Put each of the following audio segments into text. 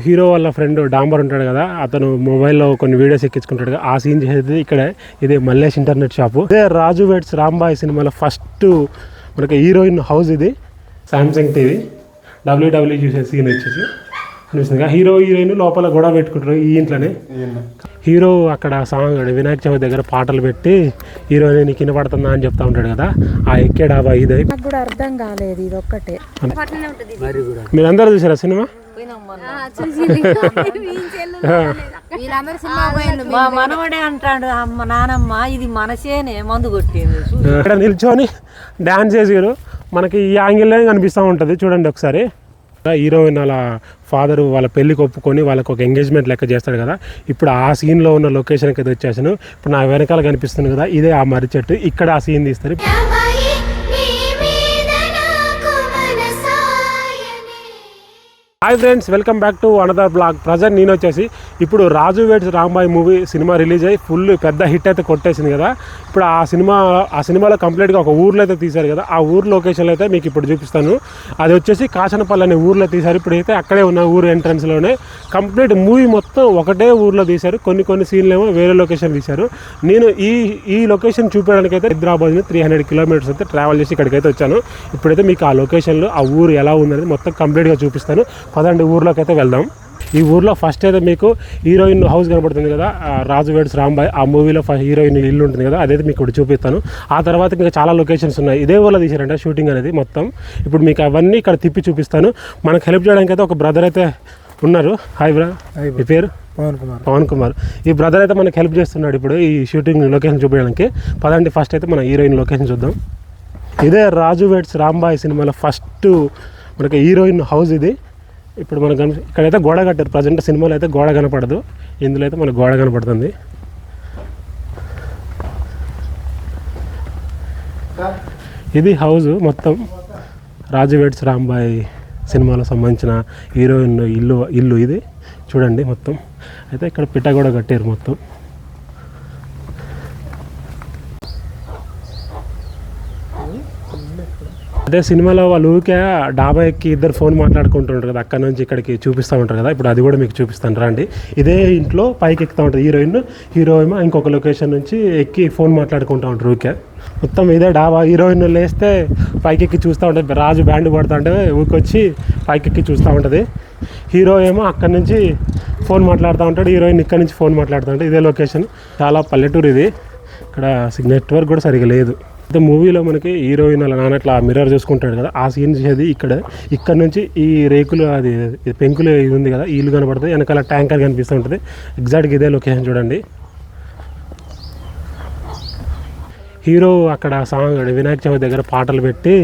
Hero వాళ్ళ friend డాంబర్ ఉంటాడు కదా అతను మొబైల్లో కొన్ని వీడియోస్ ఎక్కించుకుంటాడు కదా ఆ సీన్ చేసేది ఇక్కడ ఇది మల్లేష్ ఇంటర్నెట్ షాపు ఇదే రాజు వెడ్స్ రాంబాయ్ సినిమాలో ఫస్ట్ మనకి హీరోయిన్ హౌస్ ఇది సామ్సంగ్ టీవీ డబ్ల్యూడబ్ల్యూ చూసే సీన్ వచ్చేసి అనిపిస్తుంది కదా. హీరో హీరోయిన్ లోపల గొడవ పెట్టుకుంటారు ఈ ఇంట్లోనే. హీరో అక్కడ సాంగ్ వినాయక చవితి దగ్గర పాటలు పెట్టి హీరోయిన్ నీకు వినపడుతుందా అని చెప్తా ఉంటాడు కదా ఆ ఎక్కే డాబా ఇదే. నాకు కూడా అర్థం కాలేదు ఇది ఒక్కటే మీరందరూ చూసారా సినిమా? మా మనవడే అంటాడు అమ్మ నానమ్మ ఇది మనసేనే మందు కొట్టింది. ఇక్కడ నిల్చొని డ్యాన్స్ చేసారు. మనకి ఈ యాంగిల్లో కనిపిస్తూ ఉంటుంది చూడండి ఒకసారి. హీరోయిన్ వాళ్ళ ఫాదర్ వాళ్ళ పెళ్ళికి ఒప్పుకొని వాళ్ళకి ఒక ఎంగేజ్మెంట్ లెక్క చేస్తాడు కదా. ఇప్పుడు ఆ సీన్లో ఉన్న లొకేషన్కి అయితే వచ్చేసాను. ఇప్పుడు నా వెనకాల కనిపిస్తుంది కదా ఇదే ఆ మర్రి చెట్టు. ఇక్కడ ఆ సీన్ తీస్తారు. Hi friends welcome back to another blog present నేను వచ్చేసి ఇప్పుడు Raju weds Rambai movie cinema release అయ్యి ఫుల్ పెద్ద హిట్ అయితే కొట్టేసింది కదా. ఇప్పుడు ఆ సినిమా ఆ సినిమాలో కంప్లీట్గా ఒక ఊర్లో అయితే తీశారు కదా. ఆ ఊరు లొకేషన్లో అయితే మీకు ఇప్పుడు చూపిస్తాను. అది వచ్చేసి కాసనపల్లి అనే ఊర్లో తీశారు. ఇప్పుడు అయితే అక్కడే ఉన్న ఊరు ఎంట్రన్స్లోనే కంప్లీట్ మూవీ మొత్తం ఒకటే ఊర్లో తీశారు. కొన్ని కొన్ని సీన్లు ఏమో వేరే లొకేషన్ తీశారు. నేను ఈ ఈ లొకేషన్ చూపించడానికి అయితే హైదరాబాద్ నుంచి త్రీ హండ్రెడ్ కిలోమీటర్స్ అయితే ట్రావెల్ చేసి ఇక్కడికైతే వచ్చాను. ఇప్పుడైతే మీకు ఆ లొకేషన్లో ఆ ఊరు ఎలా ఉందనేది మొత్తం కంప్లీట్గా చూపిస్తాను. పదండి ఊర్లోకి అయితే వెళ్దాం. ఈ ఊర్లో ఫస్ట్ అయితే మీకు హీరోయిన్ హౌస్ కనబడుతుంది కదా రాజు వేడ్స్ రాంబాయ్. ఆ మూవీలో హీరోయిన్ ఇల్లు ఉంటుంది కదా అదైతే మీకు ఇప్పుడు చూపిస్తాను. ఆ తర్వాత ఇంకా చాలా లొకేషన్స్ ఉన్నాయి. ఇదే ఊళ్ళో తీశారంట షూటింగ్ అనేది మొత్తం. ఇప్పుడు మీకు అవన్నీ ఇక్కడ తిప్పి చూపిస్తాను. మనకు హెల్ప్ చేయడానికి అయితే ఒక బ్రదర్ అయితే ఉన్నారు. హాయ్ బ్రా మీ పేరు? పవన్ కుమార్. పవన్ కుమార్. ఈ బ్రదర్ అయితే మనకు హెల్ప్ చేస్తున్నాడు ఇప్పుడు ఈ షూటింగ్ లొకేషన్ చూపించడానికి. పదండి ఫస్ట్ అయితే మన హీరోయిన్ లొకేషన్ చూద్దాం. ఇదే రాజు వెడ్స్ రాంబాయ్ సినిమాలో ఫస్ట్ మనకి హీరోయిన్ హౌస్ ఇది. ఇప్పుడు మనకు కనిపి- ఇక్కడైతే గోడ కట్టారు. ప్రజెంట్ సినిమాలో అయితే గోడ కనపడదు. ఇందులో అయితే మనకు గోడ కనపడుతుంది. ఇది హౌస్ మొత్తం రాజవేడ్స్ రాంబాయ్ సినిమాలో సంబంధించిన హీరోయిన్ ఇల్లు ఇల్లు ఇది. చూడండి మొత్తం. అయితే ఇక్కడ పిట్ట కూడా కట్టారు మొత్తం. అదే సినిమాలో వాళ్ళు ఊరికే డాబా ఎక్కి ఇద్దరు ఫోన్ మాట్లాడుకుంటుంటారు కదా అక్కడ నుంచి ఇక్కడికి చూపిస్తూ ఉంటారు కదా ఇప్పుడు అది కూడా మీకు చూపిస్తాను రండి. ఇదే ఇంట్లో పైకి ఎక్కుతూ ఉంటుంది హీరోయిన్ హీరో ఏమో ఇంకొక లొకేషన్ నుంచి ఎక్కి ఫోన్ మాట్లాడుకుంటూ ఉంటారు ఊరికే. మొత్తం ఇదే డాబా హీరోయిన్ లేస్తే పైకి ఎక్కి చూస్తూ ఉంటుంది రాజు బ్యాండ్ పడుతూ ఉంటే ఊరికొచ్చి పైకి ఎక్కి చూస్తూ ఉంటుంది. హీరో ఏమో అక్కడి నుంచి ఫోన్ మాట్లాడుతూ ఉంటాడు హీరోయిన్ ఇక్కడ నుంచి ఫోన్ మాట్లాడుతూ ఉంటాడు ఇదే లొకేషన్. చాలా పల్లెటూరు ఇది. ఇక్కడ నెట్వర్క్ కూడా సరిగా లేదు. అయితే మూవీలో మనకి హీరోయిన్ అలా నాన్న అట్లా మిర్రర్ చూసుకుంటాడు కదా ఆ సీన్ చేసేది ఇక్కడ. ఇక్కడ నుంచి ఈ రేకులు అది పెంకులు ఇది ఉంది కదా ఇల్లు కనబడుతుంది వెనకాల ట్యాంకర్ కనిపిస్తూ ఉంటుంది. ఎగ్జాక్ట్గా ఇదే లొకేషన్ చూడండి. హీరో అక్కడ సాంగ్ వినాయక చవితి దగ్గర పాటలు పెట్టి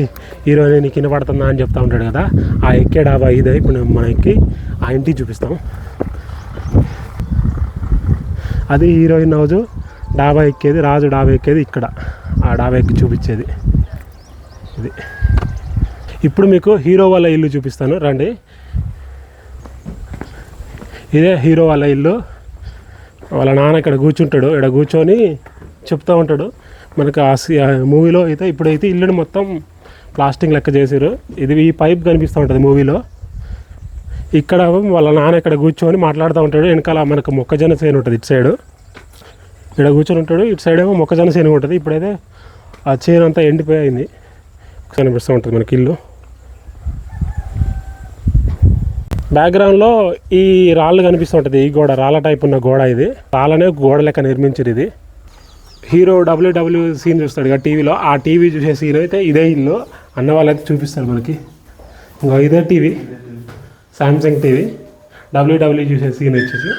హీరోయిన్ కింద పడుతుందా అని చెప్తా ఉంటాడు కదా. ఆ ఎక్కే డాబా ఇదే ఇప్పుడు మనకి ఎక్కి ఆ ఇంటికి చూపిస్తాం. అది హీరోయిన్ హౌజు. డాబా ఎక్కేది రాజు డాబా ఎక్కేది ఇక్కడ. ఆ డాబా ఎక్కి చూపించేది. ఇది. ఇప్పుడు మీకు హీరో వాళ్ళ ఇల్లు చూపిస్తాను. రండి. ఇదే హీరో వాళ్ళ ఇల్లు. వాళ్ళ నాన్న ఇక్కడ కూర్చుంటాడు. ఇక్కడ కూర్చొని చెప్తూ ఉంటాడు. మనకు ఆ సి- మూవీలో అయితే ఇప్పుడైతే ఇల్లుని మొత్తం ప్లాస్టింగ్ లెక్క చేసారు ఇది ఈ పైప్ కనిపిస్తూ ఉంటుంది మూవీలో. ఇక్కడ వాళ్ళ నాన్న ఇక్కడ కూర్చొని మాట్లాడుతూ ఉంటాడు. వెనకాల మనకు మొక్కజొన్న చేను ఉంటుంది ఇటు సైడు. ఇక్కడ కూర్చొని ఉంటాడు. ఇటు సైడ్ ఏమో మొక్కజొన్న చేను ఉంటుంది. ఇప్పుడైతే ఆ చేను అంతా ఎండిపోయింది. కనిపిస్తూ ఉంటుంది మనకి ఇల్లు. బ్యాక్గ్రౌండ్లో ఈ రాళ్ళు కనిపిస్తూ ఉంటుంది. ఈ గోడ రాళ్ళ టైప్ ఉన్న గోడ ఇది. రాళ్ళనే గోడ లెక్క నిర్మించారు ఇది. హీరో డబ్ల్యూడబ్ల్యూ సీన్ చూస్తాడు కదా టీవీలో ఆ టీవీ చూసే సీన్ అయితే ఇదే ఇల్లు. అన్న వాళ్ళైతే చూపిస్తారు మనకి. ఇంకా ఇదే TV Samsung TV W W చూసే సీన్ వచ్చేసి.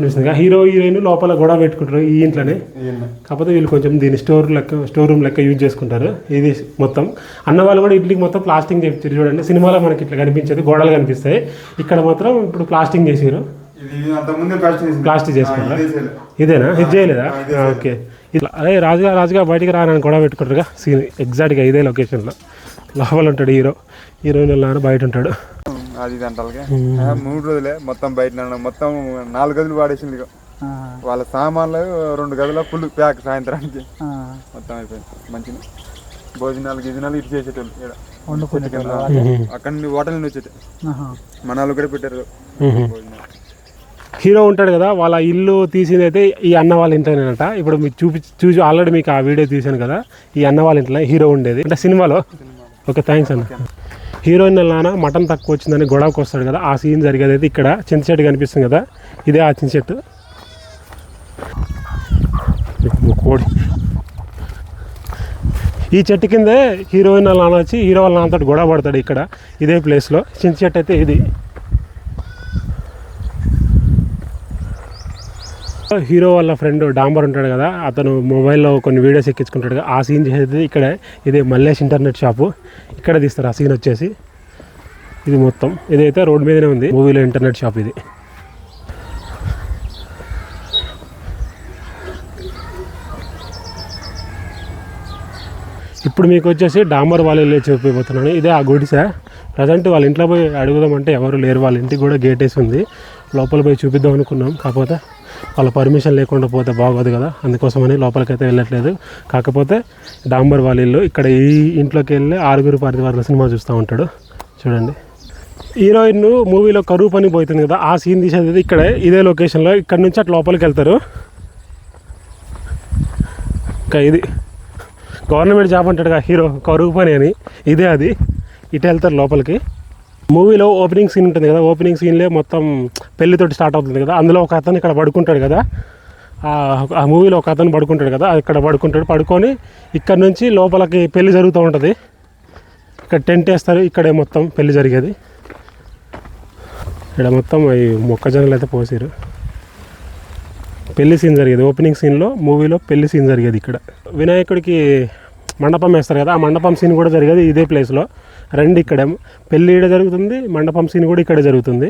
అనిపిస్తుంది హీరో హీరోయిన్ లోపల గొడవ పెట్టుకుంటారు ఈ ఇంట్లోనే. కాకపోతే వీళ్ళు కొంచెం దీన్ని స్టోర్ లెక్క స్టోర్ రూమ్ లెక్క యూజ్ చేసుకుంటారు. ఇది మొత్తం. అన్న వాళ్ళు కూడా ఇంటికి మొత్తం ప్లాస్టింగ్ చేయించారు చూడండి. సినిమాలో మనకి ఇట్లా కనిపించేది గోడలు కనిపిస్తాయి. ఇక్కడ మాత్రం ఇప్పుడు ప్లాస్టింగ్ చేసారు ప్లాస్టిక్ చేసుకుంటారా. ఇదేనా? ఇది చేయలేదా? ఓకే. ఇట్లా అదే రాజుగా రాజుగా బయటికి రానని గొడవ పెట్టుకుంటారుగా. సీన్ ఎగ్జాక్ట్గా ఇదే లొకేషన్లో లోపల ఉంటాడు హీరో. హీరోయిన్ బయట ఉంటాడు. అది ఇది మూడు రోజులే మొత్తం బయట. మొత్తం నాలుగు గదులు వాడేసింది ఇక. వాళ్ళ సామాన్లు రెండు గదుల ఫుల్ ప్యాక్ సాయంత్రానికి. మొత్తం అయిపోయింది. మంచిగా భోజనాలు గిజనాలు ఇటు చేసేటోళ్ళు కింద. అక్కడ నుండి హోటల్ నుండి వచ్చేది. మన వాళ్ళు కూడా పెట్టారు హీరో ఉంటాడు కదా వాళ్ళ ఇల్లు తీసింది అయితే ఈ అన్న వాళ్ళ ఇంట్లోనేనట. ఇప్పుడు మీకు చూపి చూసి ఆల్రెడీ మీకు ఆ వీడియో తీశాను కదా ఈ అన్న వాళ్ళ ఇంట్లో హీరో ఉండేది. అంటే సినిమాలో? ఓకే థ్యాంక్స్ అన్న. హీరోయిన్ నాన్న మటన్ తక్కువ వచ్చిందని గొడవకు వస్తాడు కదా ఆ సీన్ జరిగేది అయితే ఇక్కడ చింత చెట్టు కనిపిస్తుంది కదా ఇదే ఆ చింత చెట్టు. కోడి. ఈ చెట్టు కిందే హీరోయిన్ వాళ్ళ నాన్న వచ్చి హీరో వాళ్ళ నాన్నతో గొడవ పడతాడు ఇక్కడ ఇదే ప్లేస్లో చింత చెట్టు అయితే ఇది. హీరో వాళ్ళ ఫ్రెండ్ డాంబర్ ఉంటాడు కదా అతను మొబైల్లో కొన్ని వీడియోస్ ఎక్కించుకుంటాడు కదా ఆ సీన్ చేసేది ఇక్కడే ఇది మల్లేష్ ఇంటర్నెట్ షాపు ఇక్కడ తీస్తారు ఆ సీన్ వచ్చేసి. ఇది మొత్తం. ఇదైతే రోడ్ మీదనే ఉంది మూవీలో ఇంటర్నెట్ షాప్ ఇది. ఇప్పుడు మీకు వచ్చేసి డాంబర్ వాళ్ళు వెళ్ళి చెప్పిపోతున్నాను ఇదే ఆ గుడిసె. ప్రజెంట్ వాళ్ళ ఇంట్లో పోయి అడుగుదామంటే ఎవరు లేరు వాళ్ళ ఇంటికి కూడా గేట్ వేసి ఉంది. లోపల పోయి చూపిద్దాం అనుకున్నాం కాకపోతే వాళ్ళ పర్మిషన్ లేకుండా పోతే బాగోదు కదా. అందుకోసమని లోపలికైతే వెళ్ళట్లేదు. కాకపోతే డాంబర్ వాళ్ళ ఇల్లు ఇక్కడ ఈ ఇంట్లోకి వెళ్ళి ఆరుగురు పరివారాల సినిమా చూస్తూ ఉంటాడు. చూడండి. హీరోయిన్ మూవీలో కరువు పని పోతుంది కదా. ఆ సీన్ తీసేది ఇక్కడే ఇదే లొకేషన్లో. ఇక్కడ నుంచి అట్లా లోపలికి వెళ్తారు. ఇంకా ఇది. గవర్నమెంట్ జాబ్ అంటాడు కదా హీరో. కరువు పని అని. ఇదే అది. ఇటు వెళ్తారు లోపలికి. మూవీలో ఓపెనింగ్ సీన్ ఉంటుంది కదా ఓపెనింగ్ సీన్లే మొత్తం పెళ్ళితోటి స్టార్ట్ అవుతుంది కదా అందులో ఒక అతను ఇక్కడ పడుకుంటాడు కదా ఆ- మూవీలో ఒక అతను పడుకుంటాడు కదా ఇక్కడ పడుకుంటాడు పడుకొని ఇక్కడ నుంచి లోపలికి పెళ్ళి జరుగుతూ ఉంటుంది. ఇక్కడ టెంట్ వేస్తారు ఇక్కడే మొత్తం పెళ్ళి జరిగేది. ఇక్కడ మొత్తం ఈ మొక్కజొన్నలు అయితే పోసారు. పెళ్ళి సీన్ జరిగేది ఓపెనింగ్ సీన్లో మూవీలో పెళ్ళి సీన్ జరిగేది ఇక్కడ. వినాయకుడికి మండపం వేస్తారు కదా ఆ మండపం సీన్ కూడా జరిగేది ఇదే ప్లేస్లో రెండు ఇక్కడ. పెళ్ళి ఇక్కడ జరుగుతుంది మండపం సీన్ కూడా ఇక్కడే జరుగుతుంది.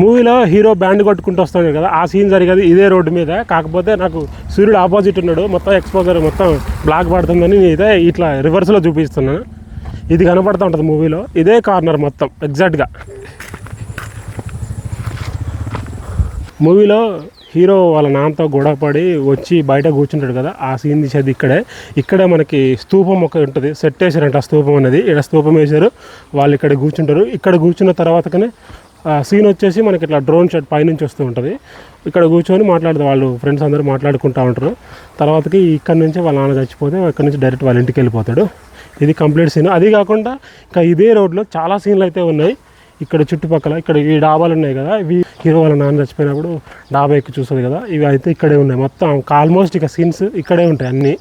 మూవీలో హీరో బ్యాండ్ కొట్టుకుంటూ వస్తాడు కదా ఆ సీన్ జరిగేది ఇదే రోడ్డు మీద. కాకపోతే నాకు సూర్యుడు ఆపోజిట్ ఉన్నాడు మొత్తం ఎక్స్పోజర్ మొత్తం బ్లాక్ పడుతుందని నేను ఇట్లా రివర్స్లో చూపిస్తున్నాను ఇది కనపడుతూ ఉంటుంది మూవీలో ఇదే కార్నర్ మొత్తం ఎగ్జాక్ట్గా మూవీలో హీరో వాళ్ళ నాన్నతో గొడవ పడి వచ్చి బయట కూర్చుంటాడు కదా ఆ సీన్ తీసేది ఇక్కడే. ఇక్కడే మనకి స్తూపం ఒక ఉంటుంది సెట్ వేసారంట ఆ స్తూపం అనేది. ఇక్కడ స్తూపం వేశారు వాళ్ళు ఇక్కడ కూర్చుంటారు. ఇక్కడ కూర్చున్న తర్వాతకనే ఆ సీన్ వచ్చేసి మనకి ఇట్లా డ్రోన్ షాట్ పైనుంచి వస్తూ ఉంటుంది. ఇక్కడ కూర్చొని మాట్లాడతారు వాళ్ళు ఫ్రెండ్స్ అందరూ మాట్లాడుకుంటూ ఉంటారు. తర్వాతకి ఇక్కడ నుంచి వాళ్ళ నాన్న చచ్చిపోతే ఇక్కడ నుంచి డైరెక్ట్ వాళ్ళ ఇంటికి వెళ్ళిపోతాడు. ఇది కంప్లీట్ సీన్ అది కాకుండా ఇంకా ఇదే రోడ్లో చాలా సీన్లు అయితే ఉన్నాయి. ఇక్కడ చుట్టుపక్కల ఇక్కడ ఈ డాబాలు ఉన్నాయి కదా ఇవి హీరో వాళ్ళ నాన్న చచ్చిపోయినప్పుడు డాబా ఎక్కి చూస్తుంది కదా ఇవి అయితే ఇక్కడే ఉన్నాయి. మొత్తం ఆల్మోస్ట్ ఇక సీన్స్ ఇక్కడే ఉంటాయి అన్నీ.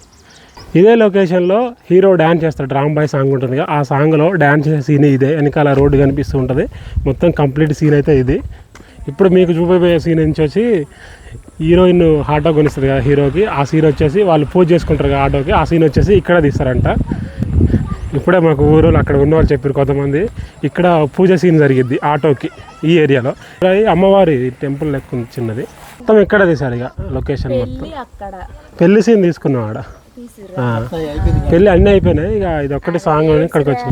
ఇదే లొకేషన్లో హీరో డ్యాన్స్ చేస్తాడు రామ్ బాయ్ సాంగ్ ఉంటుంది కదా ఆ సాంగ్లో డ్యాన్స్ చేసే సీన్ ఇదే. వెనకాల రోడ్డు కనిపిస్తూ ఉంటుంది. మొత్తం కంప్లీట్ సీన్ అయితే ఇది. ఇప్పుడు మీకు చూపిపోయే సీన్ నుంచి వచ్చి హీరోయిన్ ఆటో కొనిస్తుంది కదా హీరోకి. ఆ సీన్ వచ్చేసి వాళ్ళు పూజ చేసుకుంటారు కదా ఆటోకి ఆ సీన్ వచ్చేసి ఇక్కడ తీస్తారంట. ఇప్పుడే మాకు ఊరు అక్కడ ఉన్న వాళ్ళు చెప్పారు కొంతమంది. ఇక్కడ పూజ సీన్ జరిగిద్ది ఆటోకి ఈ ఏరియాలో. అమ్మవారి టెంపుల్ లెక్క చిన్నది. మొత్తం ఇక్కడ తీశారు ఇక లొకేషన్ మొత్తం? పెళ్ళి సీన్ తీసుకున్నాం ఆడ. ఆ. పెళ్ళి అన్నీ అయిపోయినాయి. ఇక ఇది ఒక్కటి సాంగ్ ఇక్కడికి వచ్చి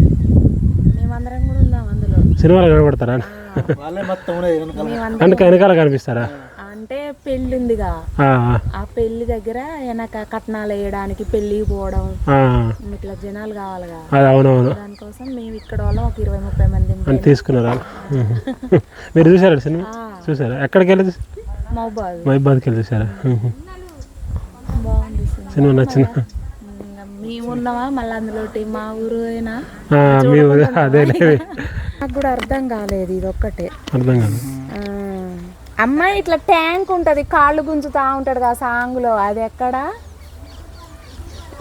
మేమందరం కూడా ఉన్నాం అందులో. సినిమాలో కనబడతారా? అందుకే వెనకాల కనిపిస్తారా? అంటే పెళ్ళి ఉందిగా ఆ, పెళ్ళి దగ్గర వెనక కట్నాలు వేయడానికి పెళ్ళికి పోవడం ఇట్లా జనాలు కావాలిగా. అవునవును. దానికోసం మేము ఇక్కడ వాళ్ళం ఒక ఇరవై ముప్పై మంది తీసుకున్నారా. మీరు చూసారా సినిమా? చూసారా? ఎక్కడికి వెళ్ళి? మహబాద్. మైబాద్కి వెళ్ళి చూసారా. బాగుంది సినిమా. నచ్చిందా? ఇంకా మేము ఉన్నామా? మళ్ళీ అందులో మా ఊరు అయినా? అదే నాకు కూడా అర్థం కాలేదు ఇది ఒక్కటే అర్థం ఆ, అమ్మాయి ఇట్లా ట్యాంక్ ఉంటది కాళ్ళు గుంజుతా ఉంటది కదా సాంగ్లో అది ఎక్కడ?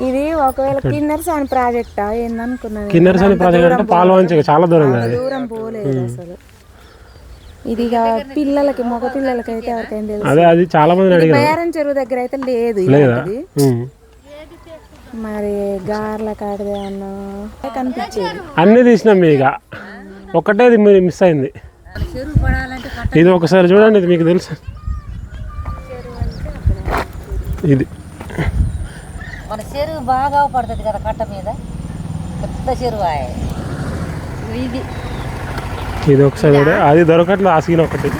ఇది ఒకవేళ కిన్నర్స్ అని ప్రాజెక్టా ఏందనుకున్నాను కిన్నెరస్ అనే ప్రాజెక్ట్ అంటే పాల్వంచి చాలా దూరం దూరం పోలేదు అసలు. ఇది ఇక పిల్లలకి మగ పిల్లలకి అయితే ఎవరికైనా తెలుసు. అదే అది చాలా మంది అడిగారు. బేరం చెరువు దగ్గర అయితే లేదు. ఉమ్. మరి గార్ల కాడదే అన్న? కనిపించేది అన్నీ తీసినాం మీ ఇక. ఒక్కటే ఇది మీరు మిస్ అయింది. ఇది ఒకసారి చూడండి ఇది మీకు తెలుసు. ఇది. మన చెరువు బాగా పడుతుంది కదా కట్ట మీద? పెద్ద చెరువు. ఇది. ఇది ఒకసారి అది దొరకట్లేదు ఆ సీన్ ఒకటి.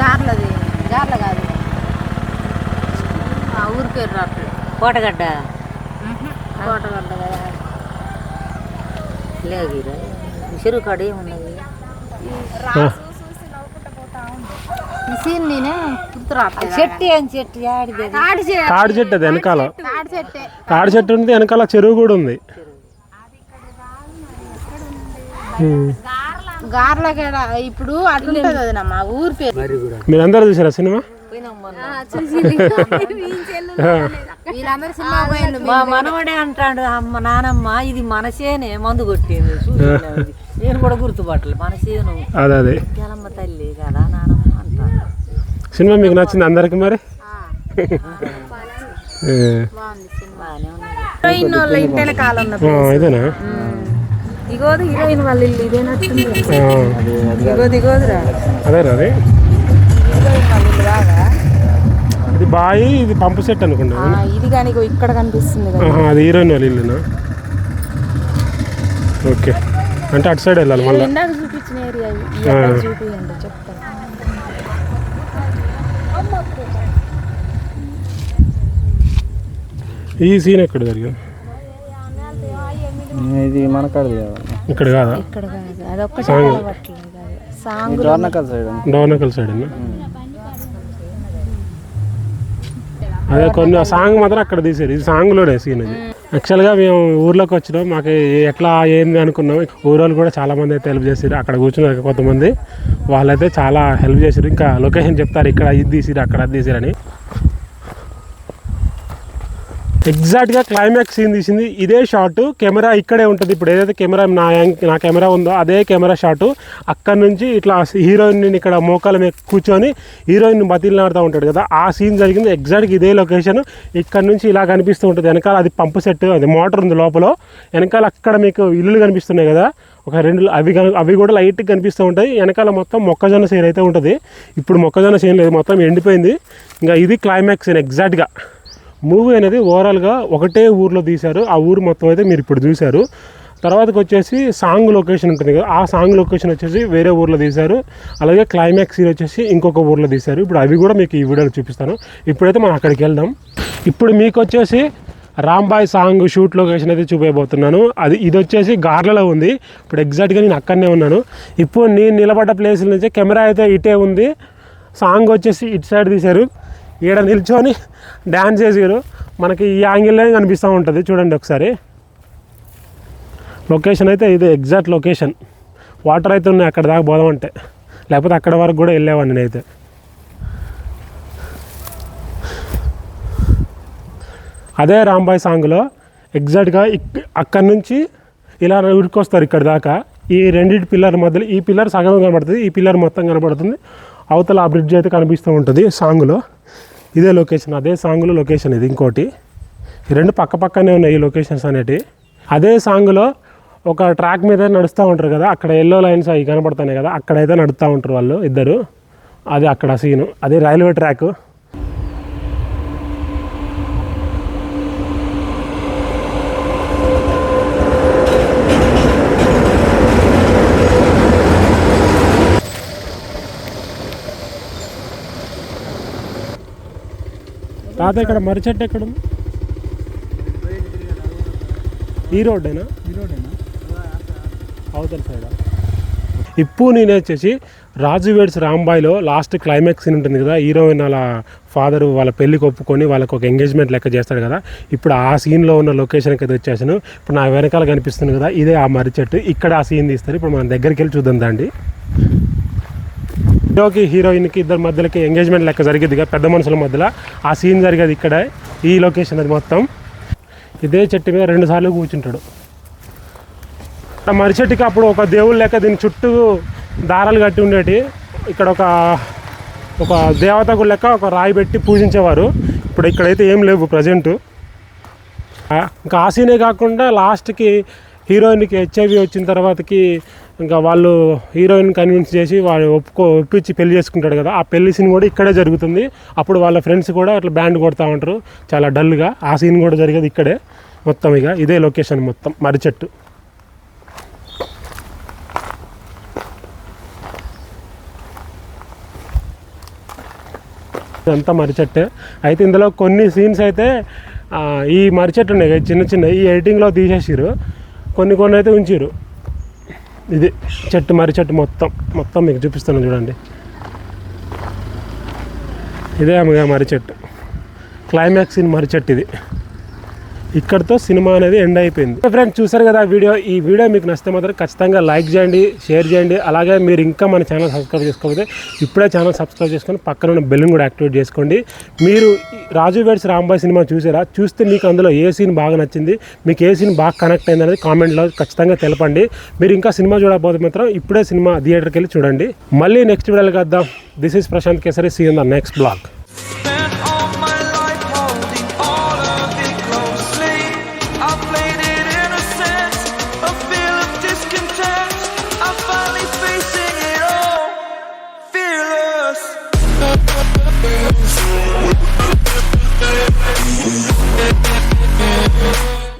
గార్లది. గార్ల కాదు. కోటగడ్డ. కోటగడ్డ. చెరువు కాడ ఏమున్నది సీన్ నేనే గుర్తురాట్లేదు చెట్టు అని చెట్టు. తాడి చెట్టు. అది వెనకాల. తాడి చెట్టే. ఉంది వెనకాల చెరువు కూడా ఉంది. గార్లకేడ ఇప్పుడు అట్లుంటది అది మా ఊరి పేరు. మీరందరూ చూసారా సినిమా? మా మనవడే అంటాడు అమ్మ నానమ్మ ఇది మన చేనే మందు కొట్టింది. ఇది. నేను కూడా గుర్తుపట్టలేదు మన చేను అదే అదే. గెలమ్మ తల్లి కదా నానమ్మ అంటాను సినిమా మీకు నచ్చింది అందరికి మరి? ఇదేనా? ఇగోది హీరోయిన్ వాళ్ళ ఇల్లు ఇదేనట్టుంది ఆ, ఇగోది ఇగోదిరా. అదేనా అది? ఇది బాయి ఇది పంపు సెట్ అనుకుంటా. ఇది కానీ ఇక్కడ కనిపిస్తుంది అది హీరోయిన్ వాళ్ళ ఇల్లునా? ఓకే. అంటే అటు సైడ్ వెళ్ళాలి మళ్ళీ. ఇందాక చూపించిన ఏరియా ఈ సీన్ ఎక్కడ జరిగింది? ఇది మన ఇక్కడ కాదా? ఇక్కడ కాదు. అదొక్కటే సాంగ్. అది సైడ్ డోర్నకల్ సైడ్ అదే కొన్ని సాంగ్ మాత్రం అక్కడ తీసారు ఇది సాంగ్లోనే సీన్ అది యాక్చువల్గా మేము ఊర్లోకి వచ్చినాం. మాకు ఎట్లా ఏంది అనుకున్నాం. ఊరోళ్ళు కూడా చాలామంది అయితే హెల్ప్ చేసారు అక్కడ కూర్చున్నారు కొంతమంది. వాళ్ళైతే చాలా హెల్ప్ చేశారు ఇంకా లొకేషన్ చెప్తారు. ఇక్కడ ఇది తీసిరు అక్కడ అది తీసిరని ఎగ్జాక్ట్గా క్లైమాక్స్ సీన్ తీసింది. ఇదే షాట్ కెమెరా ఇక్కడే ఉంటుంది. ఇప్పుడు ఏదైతే కెమెరా నా నా కెమెరా ఉందో అదే కెమెరా షాట్ అక్కడ నుంచి ఇట్లా హీరోయిన్ ఇక్కడ మోకాల మీద కూర్చొని హీరోయిన్ బతిలాడుతూ ఉంటాడు కదా. ఆ సీన్ జరిగింది ఎగ్జాక్ట్గా ఇదే లొకేషన్ ఇక్కడ నుంచి ఇలా కనిపిస్తూ ఉంటుంది. వెనకాల అది పంపు సెట్ అది మోటార్ ఉంది లోపల. వెనకాల అక్కడ మీకు ఇల్లులు కనిపిస్తున్నాయి కదా. ఒక రెండు అవి అవి కూడా లైట్గా కనిపిస్తూ ఉంటాయి. వెనకాల మొత్తం మొక్కజొన్న సీన్ అయితే ఉంటుంది. ఇప్పుడు మొక్కజొన్న సీన్ లేదు మొత్తం ఎండిపోయింది. ఇంకా ఇది క్లైమాక్స్ సీన్ ఎగ్జాక్ట్గా మూవీ అనేది ఓవరాల్గా ఒకటే ఊర్లో తీశారు. ఆ ఊరు మొత్తం అయితే మీరు ఇప్పుడు చూశారు. తర్వాతకి వచ్చేసి సాంగ్ లొకేషన్ ఉంటుంది కదా ఆ సాంగ్ లొకేషన్ వచ్చేసి వేరే ఊర్లో తీశారు. అలాగే క్లైమాక్స్ సీన్ వచ్చేసి ఇంకొక ఊర్లో తీశారు. ఇప్పుడు అవి కూడా మీకు ఈ వీడియోలో చూపిస్తాను. ఇప్పుడైతే మనం అక్కడికి వెళ్దాం. ఇప్పుడు మీకు వచ్చేసి రాంబాయ్ సాంగ్ షూట్ లొకేషన్ అయితే చూపించబోతున్నాను అది ఇది వచ్చేసి గార్లలో ఉంది. ఇప్పుడు ఎగ్జాక్ట్గా నేను అక్కడనే ఉన్నాను. ఇప్పుడు నేను నిలబడ్డ ప్లేస్ నుంచి కెమెరా అయితే ఇటే ఉంది. సాంగ్ వచ్చేసి ఇటు సైడ్ తీశారు. ఈడ నిల్చొని డ్యాన్స్ చేసారు మనకి ఈ యాంగిల్లోనే కనిపిస్తూ ఉంటుంది. చూడండి ఒకసారి. లొకేషన్ అయితే ఇది ఎగ్జాక్ట్ లొకేషన్. వాటర్ అయితే ఉన్నాయి అక్కడ దాకా పోదామంటే లేకపోతే అక్కడ వరకు కూడా వెళ్ళేవాడిని నేనైతే. అదే రాంబాయ్ సాంగ్లో ఎగ్జాక్ట్గా ఇక్ అక్కడి నుంచి ఇలా ఉరికొస్తారు ఇక్కడ దాకా. ఈ రెండింటి పిల్లర్ మధ్యలో ఈ పిల్లర్ సగం కనబడుతుంది ఈ పిల్లర్ మొత్తం కనబడుతుంది. అవతల ఆ బ్రిడ్జ్ అయితే కనిపిస్తూ ఉంటుంది సాంగ్లో. ఇదే లొకేషన్ అదే సాంగ్లో లొకేషన్ ఇది ఇంకోటి. ఈ రెండు పక్క పక్కనే ఉన్నాయి ఈ లొకేషన్స్ అనేటివి. అదే సాంగ్లో ఒక ట్రాక్ మీద నడుస్తూ ఉంటారు కదా అక్కడ ఎల్లో లైన్స్ అవి కనబడుతున్నాయి కదా అక్కడైతే నడుస్తూ ఉంటారు వాళ్ళు ఇద్దరు. అది అక్కడ సీను అదే రైల్వే ట్రాక్ తాత ఇక్కడ మర్రి చెట్టు ఎక్కడ ఉంది? ఈ రోడ్డేనా? అవతల సైడ్ ఇప్పుడు నేను వచ్చేసి రాజు వేడ్స్ రాంబాయ్లో లాస్ట్ క్లైమాక్స్ సీన్ ఉంటుంది కదా హీరోయిన్ వాళ్ళ ఫాదర్ వాళ్ళ పెళ్ళికి ఒప్పుకొని వాళ్ళకి ఒక ఎంగేజ్మెంట్ లెక్క చేస్తాడు కదా. ఇప్పుడు ఆ సీన్లో ఉన్న లొకేషన్కి అయితే వచ్చేసాను. ఇప్పుడు నా వెనకాల కనిపిస్తుంది కదా ఇదే ఆ మర్రి చెట్టు. ఇక్కడ ఆ సీన్ తీస్తారు. ఇప్పుడు మనం దగ్గరికి వెళ్ళి చూద్దాం దాండి హీరోకి హీరోయిన్కి ఇద్దరి మధ్యలోకి ఎంగేజ్మెంట్ లెక్క జరిగేది పెద్ద మనుషుల మధ్యలో. ఆ సీన్ జరిగేది ఇక్కడ ఈ లొకేషన్ అది మొత్తం. ఇదే చెట్టు మీద రెండు సార్లు కూర్చుంటాడు. మర్రి చెట్టుకి అప్పుడు ఒక దేవుడు లెక్క దీని చుట్టూ దారాలు కట్టి ఉండేటి. ఇక్కడ ఒక ఒక దేవతకు లెక్క ఒక రాయి పెట్టి పూజించేవారు. ఇప్పుడు ఇక్కడైతే ఏం లేవు ప్రజెంట్. ఇంకా ఆ సీనే కాకుండా లాస్ట్కి హీరోయిన్కి హెచ్ఐవి వచ్చిన తర్వాతకి ఇంకా వాళ్ళు హీరోయిన్ కన్విన్స్ చేసి వాళ్ళు ఒప్పుకో ఒప్పించి పెళ్ళి చేసుకుంటాడు కదా. ఆ పెళ్ళి సీన్ కూడా ఇక్కడే జరుగుతుంది. అప్పుడు వాళ్ళ ఫ్రెండ్స్ కూడా అట్లా బ్యాండ్ కొడతా ఉంటారు. చాలా డల్గా. ఆ సీన్ కూడా జరిగేది ఇక్కడే. మొత్తం ఇక ఇదే లొకేషన్ మొత్తం. మరిచెట్టు ఇదంతా మర్రిచెట్టే అయితే ఇందులో కొన్ని సీన్స్ అయితే ఈ మరిచెట్టు ఉన్నాయి చిన్న చిన్న ఈ ఎడిటింగ్లో తీసేసిరు కొన్ని కొన్ని అయితే ఉంచిరు ఇది చెట్టు మర్రి చెట్టు మొత్తం మొత్తం మీకు చూపిస్తాను చూడండి. ఇదే అమ్మగా మర్రి చెట్టు. క్లైమాక్స్ ఇన్ మర్రి చెట్టు ఇది. ఇక్కడితో సినిమా అనేది ఎండ్ అయిపోయింది. ఫ్రెండ్స్ చూసారు కదా వీడియో? ఈ వీడియో మీకు నచ్చితే మాత్రం ఖచ్చితంగా లైక్ చేయండి షేర్ చేయండి. అలాగే మీరు ఇంకా మన ఛానల్ సబ్స్క్రైబ్ చేసుకోకపోతే ఇప్పుడే ఛానల్ సబ్స్క్రైబ్ చేసుకొని పక్కన ఉన్న బెల్ని కూడా యాక్టివేట్ చేసుకోండి. మీరు రాజు వేడ్స్ రాంబాయ్ సినిమా చూసారా? చూస్తే మీకు అందులో ఏ సీన్ బాగా నచ్చింది మీకు ఏ సీన్ బాగా కనెక్ట్ అయింది అనేది కామెంట్లో ఖచ్చితంగా తెలపండి. మీరు ఇంకా సినిమా చూడకపోతే మాత్రం ఇప్పుడే సినిమా థియేటర్కి వెళ్ళి చూడండి. మళ్ళీ నెక్స్ట్ వీడియోలో కద్దాం this is Prashanth Kesari see in the next blog